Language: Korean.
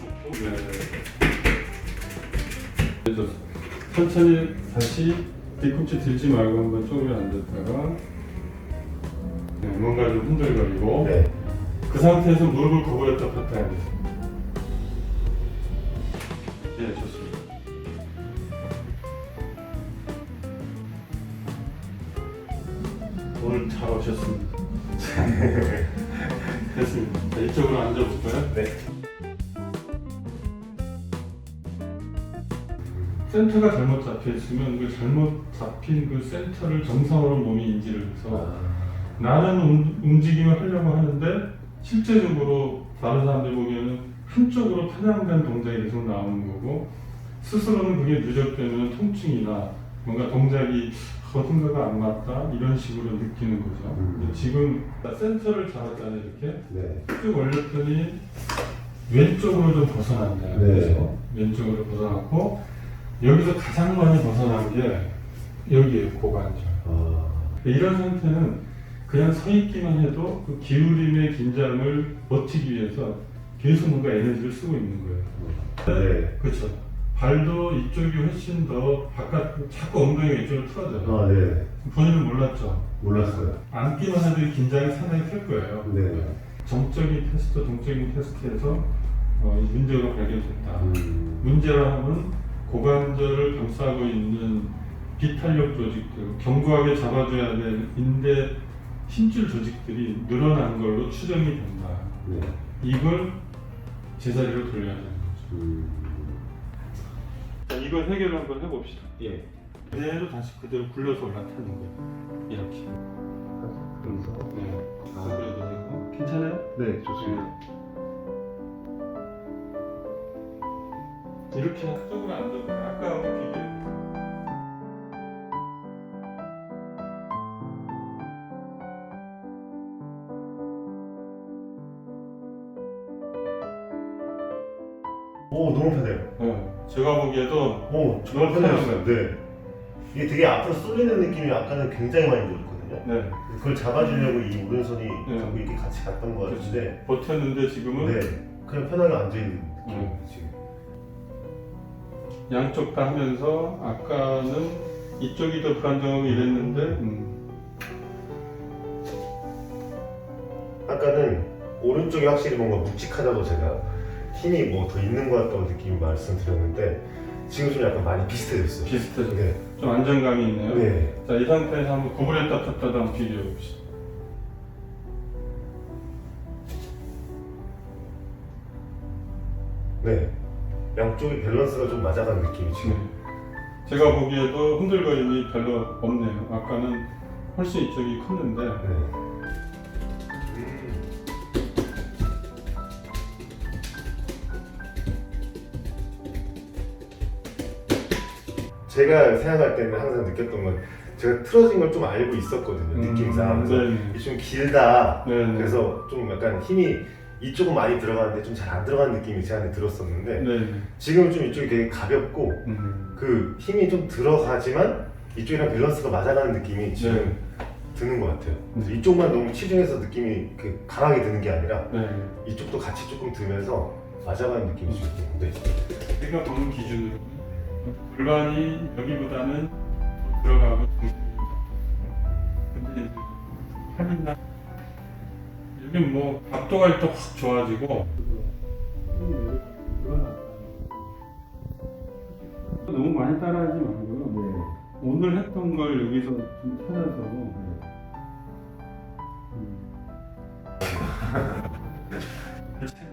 놓고 네. 천천히 다시 뒤꿈치 들지 말고 한번 조금 앉았다가 네, 뭔가 좀 흔들거리고 네. 그 상태에서 무릎을 구부렸다 폈다 해야 돼요. 네, 좋습니다. 오늘 잘 오셨습니다. 됐습니다. 자, 이쪽으로 앉아볼까요? 네. 센터가 잘못 잡혀 있으면 그 잘못 잡힌 그 센터를 정상으로 몸이 인지를 해서 아, 나는 움- 움직임을 하려고 하는데 실제적으로 다른 사람들 보면은 한쪽으로 편향된 동작이 계속 나오는 거고 스스로는 그게 누적되면 통증이나 뭔가 동작이 어딘가가 안 맞다 이런 식으로 느끼는 거죠. 음. 지금 센터를 잡았잖아요 이렇게 네. 쭉 올렸더니 왼쪽으로 좀 벗어난다. 네. 그래서 왼쪽으로 벗어났고 여기서 가장 많이 벗어난 게 여기에요 고관절. 아, 이런 상태는 그냥 서 있기만 해도 그 기울임의 긴장을 버티기 위해서 계속 뭔가 에너지를 쓰고 있는 거예요. 네. 그렇죠. 발도 이쪽이 훨씬 더 바깥 자꾸 엉덩이가 이쪽으로 틀어져요. 아, 네. 본인은 몰랐죠. 몰랐어요. 앉기만 해도 이 긴장이 상당히 클 거예요. 네. 정적인 테스트, 동적인 테스트에서 어, 이 문제가 발견됐다. 음. 문제라 하면 고관절을 감싸고 있는 비탄력 조직들, 견고하게 잡아줘야 될 인대 힘줄 조직들이 늘어난 걸로 추정이 된다. 네. 이걸 제자리로 돌려야 되는 거죠. 음. 자, 이걸 해결을 한번 해봅시다. 예. 그대로 다시 그대로 굴려서 올라타는 거예요. 이렇게. 그래서. 네. 아. 그래도 되고. 괜찮아요? 네, 좋습니다. 이렇게 쪽으로 앉아볼까요? 아까하고 비교해. 오, 너무 편해요. 네. 제가 보기에도 오, 정말 편해졌어요. 네. 이게 되게 앞으로 쏠리는 느낌이 아까는 굉장히 많이 들었거든요. 네. 그걸 잡아주려고 이 오른손이 자꾸 이렇게 같이 갔던 것 같은데, 버텼는데 지금은 네. 그냥 편하게 앉아 있는 느낌. 음. 지금. 양쪽 다 하면서 아까는 이쪽이 더 불안정하고 이랬는데 음. 아까는 오른쪽이 확실히 뭔가 묵직하다고 제가 힘이 뭐 더 있는 것 같다고 느낌이 말씀드렸는데 지금 좀 약간 많이 비슷해졌어요. 비슷해져. 네. 좀 안정감이 있네요. 네. 자, 이 상태에서 한번 구부렸다 폈다도 한번 비교해 봅시다. 네. 양쪽이 밸런스가 좀 맞아가는 느낌이 지금. 네. 제가 보기에도 흔들거림이 별로 없네요. 아까는 훨씬 이쪽이 컸는데 네. 제가 생각할 때는 항상 느꼈던 건 제가 틀어진 걸 좀 알고 있었거든요 느낌상 그래서 네. 좀 길다 네. 네. 그래서 좀 약간 힘이 이쪽은 많이 들어가는데 좀 잘 안 들어가는 느낌이 제 안에 들었었는데 네. 지금은 좀 이쪽이 되게 가볍고 음. 그 힘이 좀 들어가지만 이쪽이랑 밸런스가 맞아가는 느낌이 지금 네. 드는 것 같아요. 음. 이쪽만 너무 치중해서 느낌이 그 강하게 드는 게 아니라 네. 이쪽도 같이 조금 들면서 맞아가는 느낌이 지금 드는데 우리가 보는 기준으로 골반이 여기보다는 들어가고 근데 이제 팔이나 여기 뭐 각도가 일단 확 좋아지고 너무 많이 따라하지 말고요. 오늘 했던 걸 여기서 좀 찾아서 음.